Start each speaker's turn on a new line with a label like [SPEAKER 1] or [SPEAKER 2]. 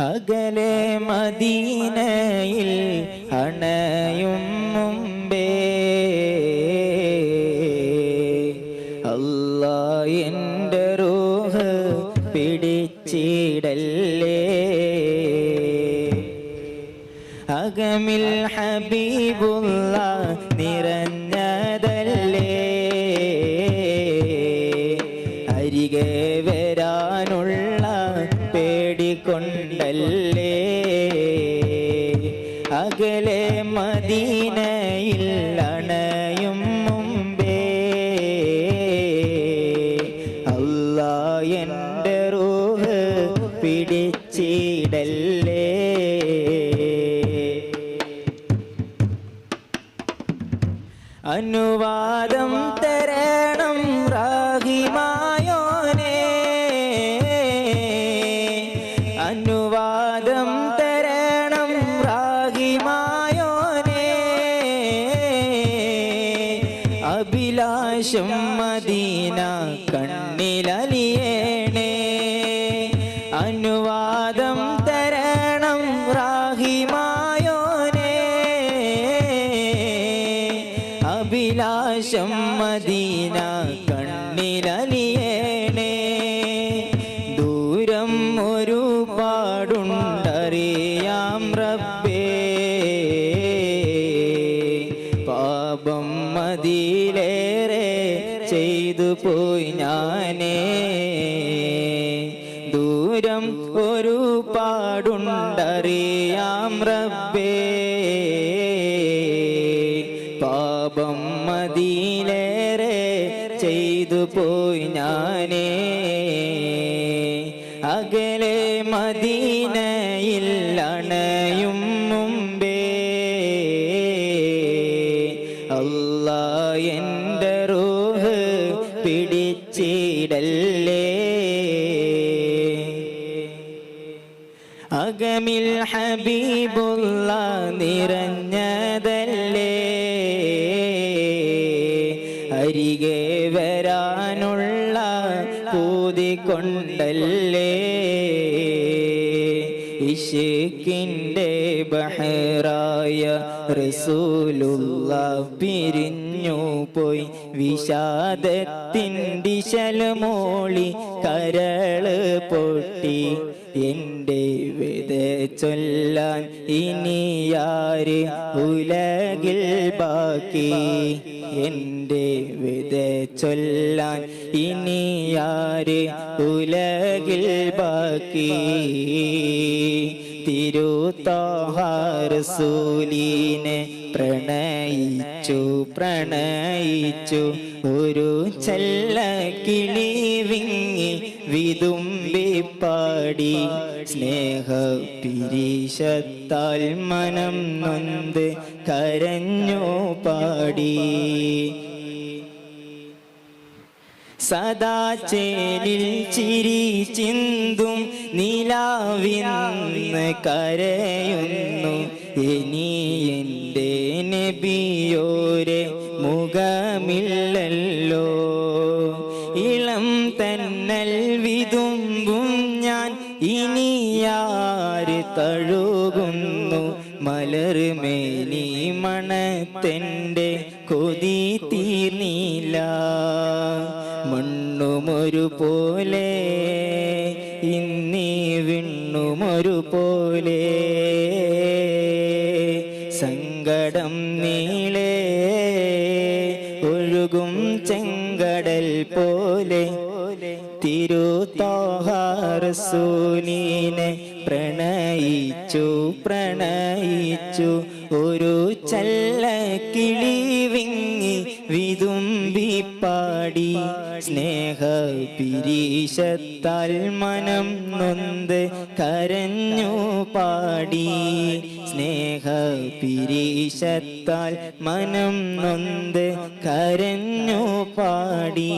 [SPEAKER 1] അകലെ മദീനയിൽ അണയും മുമ്പേ. അല്ലാ എന്റെ റൂഹ് പിടിച്ചിടല്ലേ? അകമിൽ ഹബീബുള്ള നിറഞ്ഞതല്ലേ? അരികെ പേടിക്കൊണ്ടല്ലേ അകലെ മദീനയിൽ അണയും മുമ്പേ. അല്ല എന്റെ റൂഹ് പിടിച്ചിടല്ലേ. അനുവാദം തരണം റാഹിമായോനെ മദീന കണ്ണിലലിയേണേ. അനുവാദം തരണം റാഹിമായോനെ. അഭിലാഷം മദീന കണ്ണിലലിയേണേ പാപം മതിയിലേറെ ചെയ്തു പോയി ഞാനേ. ദൂരം ഒരു പാടുണ്ടറിയാം റബ്ബേ. പാപം മതിയിലേറെ ചെയ്തു പോയി ഞാനേ. അകലെ മദീനയിൽ അകമിൽ ഹബീബുള്ള നിറഞ്ഞതല്ലേ? അരികെ വരാനുള്ള പൂതി കൊണ്ടല്ലേ? ഇഷക്കിന്റെ ബഹറായ റസൂലുള്ള പിരിഞ്ഞു പോയി. വിഷാദത്തിൻ ദിശലമോളി കരൾ പൊട്ടി. എന്റെ വിത ചൊല്ലാൻ ഇനിയാര് ഉലകിൽ ബാക്കി? എന്റെ വിത ചൊല്ലാൻ ഇനിയാര് ഉലകിൽ ബാക്കി? തിരുത്താഹാരസൂലീനെ പ്രണയിച്ചു പ്രണയിച്ചു. ഒരു ചെല്ല കിളി വിങ്ങി വിതുമ്പി പാടി. സ്നേഹ പിരീശത്താൽ മനം നൊന്ത് കരഞ്ഞു പാടി. സദാ ചേലിൽ ചിരി ചിന്തും നിലാവിന്ന് കരയുന്നു. ഇനി നബിയോരെ മുഖമില്ലല്ലോ. ഇളം തന്നൽ വിതുമ്പും ഞാൻ ഇനിയാര് തഴുകുന്നു? മലർമേനി മണത്തെന്റെ കൊതി തീർന്നില്ല. മണ്ണുമൊരു പോലെ ഇന്നീ വിണ്ണുമൊരു പോലെ. ഒഴുകും ചെങ്കടൽ പോലെ തിരുത്താഹാരസൂനീനെ പ്രണയിച്ചു പ്രണയിച്ചു. ഒരു ചല്ല കിളി വിങ്ങി വിതുമ്പിപ്പാടി സ്നേഹ പിരീശത്താൽ മനം നൊന്ത് കരഞ്ഞു പാടി. സ്നേഹ പിരീശത്താൽ മനം നൊന്ത് കരഞ്ഞു പാടി.